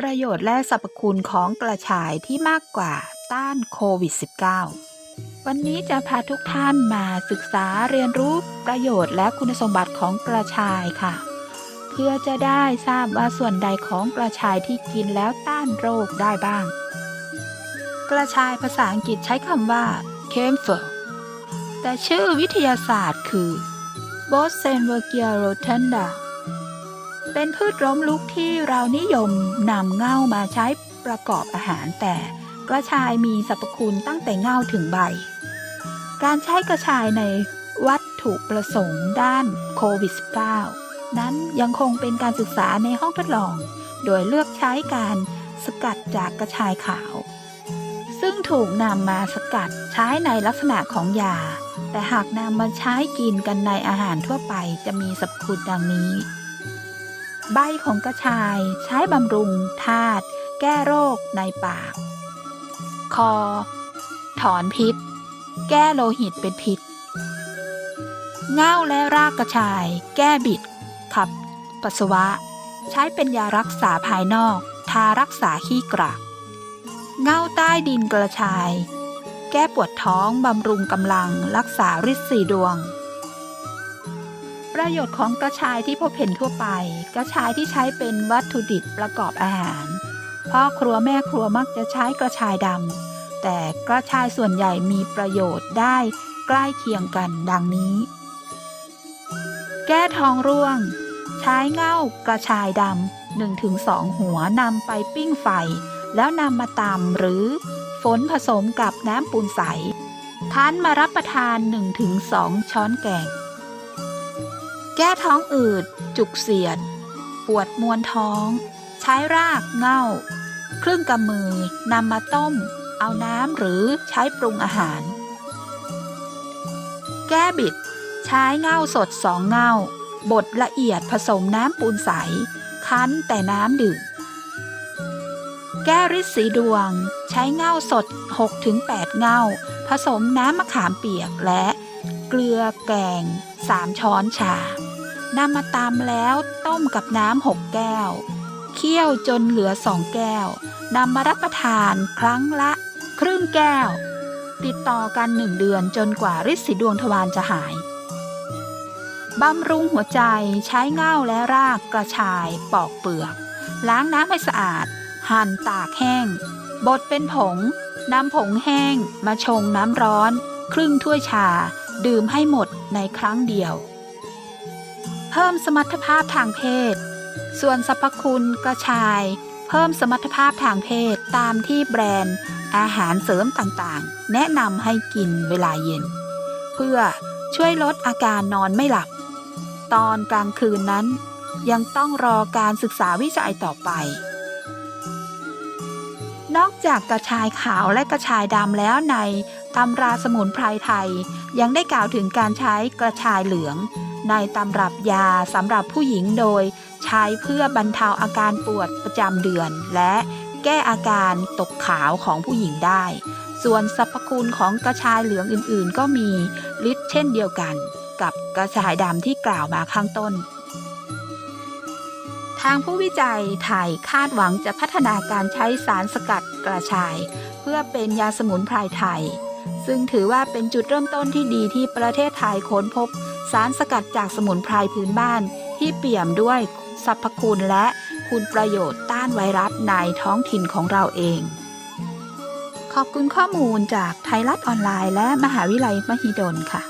ประโยชน์และสรรพคุณของกระชายที่มากกว่าต้านโควิด -19 วันนี้จะพาทุกท่านมาศึกษาเรียนรู้ประโยชน์และคุณสมบัติของกระชายค่ะ เพื่อจะได้ทราบว่าส่วนใดของกระชายที่กินแล้วต้านโรคได้บ้าง กระชายภาษาอังกฤษใช้คำว่า camphor แต่ชื่อวิทยาศาสตร์คือ b o s e n v e r g i a rotunda เป็นพืชล้มลุกที่เรานิยมนำเง่ามาใช้ประกอบอาหารแต่กระชายมีสรรพคุณตั้งแต่เง่าถึงใบ การใช้กระชายในวัตถุประสงค์ด้านโควิด -19 นั้นยังคงเป็นการศึกษาในห้องทดลอง โดยเลือกใช้การสกัดจากกระชายขาว ซึ่งถูกนำมาสกัดใช้ในลักษณะของยา แต่หากนำมาใช้กินกันในอาหารทั่วไปจะมีสรรพคุณดังนี้ ใบของกระชายใช้บำรุงธาตุแก้โรคในปาก คอ ถอนพิษ แก้โลหิตเป็นพิษ เง่าและรากกระชาย แก้บิด ขับ ปัสสาวะ ใช้เป็นยารักษาภายนอก ทารักษาขี้กรากเง่าใต้ดินกระชาย แก้ปวดท้องบำรุงกำลังรักษาฤทธิ์สีดวง ประโยชน์ของกระชายที่พบเห็นทั่วไป กระชายที่ใช้เป็นวัตถุดิบประกอบอาหาร พ่อครัวแม่ครัวมักจะใช้กระชายดำ แต่กระชายส่วนใหญ่มีประโยชน์ได้ใกล้เคียงกันดังนี้ แก้ท้องร่วง ใช้เง่ากระชายดำ1-2 หัวนำไปปิ้งไฟ แล้วนำมาตำหรือฝนผสมกับน้ำปูนใสคั้นมารับประทาน 1-2 ช้อนแกง แก้ท้องอืด จุกเสียด ปวดมวนท้อง ใช้รากเง่า ครึ่งกำมือนำมาต้ม เอาน้ำหรือใช้ปรุงอาหาร แก้บิด ใช้เง่าสดสองเง่าบดละเอียดผสมน้ำปูนใส คั้นแต่น้ำดื่มแก้ริดสีดวง ใช้เง่าสด 6-8 เง่า ผสมน้ำมะขามเปียกและเกลือแกง 3 ช้อนชา นำมาตำแล้วต้มกับน้ำ6แก้ว เคี่ยวจนเหลือ2แก้วนำมารับประทานครั้งละ ครึ่งแก้ว ติดต่อกัน1เดือนจนกว่าฤทธิ์สีดวงทวารจะหายบำรุงหัวใจใช้เง่าและรากกระชายปอกเปลือก ล้างน้ำให้สะอาด หั่นตากแห้ง บดเป็นผง นำผงแห้ง มาชงน้ำร้อน ครึ่งถ้วยชา ดื่มให้หมดในครั้งเดียว เพิ่มสมรรถภาพทางเพศ ส่วนสรรพคุณกระชาย เพิ่มสมรรถภาพทางเพศตามที่แบรนด์ อาหารเสริมต่างๆ แนะนำให้กินเวลาเย็น เพื่อช่วยลดอาการนอนไม่หลับ ตอนกลางคืนนั้น ยังต้องรอการศึกษาวิจัยต่อไป นอกจากกระชายขาวและกระชายดำแล้วในตำราสมุนไพรไทย ยังได้กล่าวถึงการใช้กระชายเหลือง ในตำรับยาสำหรับผู้หญิงโดย ใช้เพื่อบรรเทาอาการปวดประจำเดือน และแก้อาการตกขาวของผู้หญิงได้ ส่วนสรรพคุณของกระชายเหลืองอื่นๆ ก็มีฤทธิ์เช่นเดียวกัน กับกระชายดำที่กล่าวมาข้างต้นทางผู้วิจัยไทยคาดหวังจะพัฒนาการใช้สารสกัดกระชาย เพื่อเป็นยาสมุนไพรไทย ซึ่งถือว่าเป็นจุดเริ่มต้นที่ดีที่ประเทศไทยค้นพบ สารสกัดจากสมุนไพรพื้นบ้านที่เปี่ยมด้วยสรรพคุณและคุณประโยชน์ต้านไวรัสในท้องถิ่นของเราเอง ขอบคุณข้อมูลจากไทยรัฐออนไลน์และมหาวิทยาลัยมหิดลค่ะ